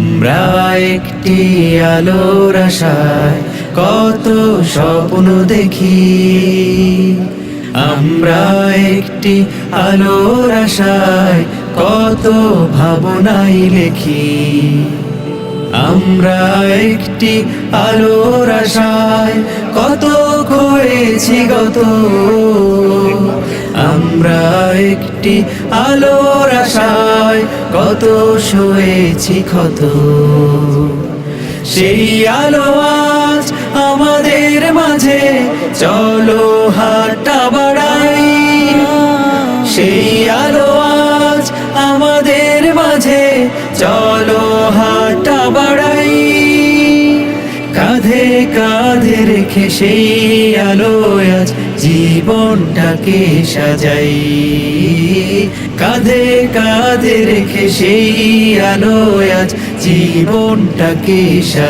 আমরা একটি আলোর আশায় কত স্বপ্ন দেখি। আমরা একটি আলোর আশায় কত ভাবনাই লেখি। আমরা একটি আলোর আশায় কত করেছি গত। আমরা একটি আলোর আশায় কত সয়েছি ক্ষত সেই আলো আজ আমাদের মাঝে, চলো হাটটা বাড়াই। সেই আলো আজ আমাদের মাঝে, চলো হাটটা বাড়াই। কাঁধে কাঁধে রেখে সেই আলো আজ জীবনটাকে সাজাই। কাঁধে কাঁধে রেখে সেই আলোয় আজ জীবনটাকে সাজাই।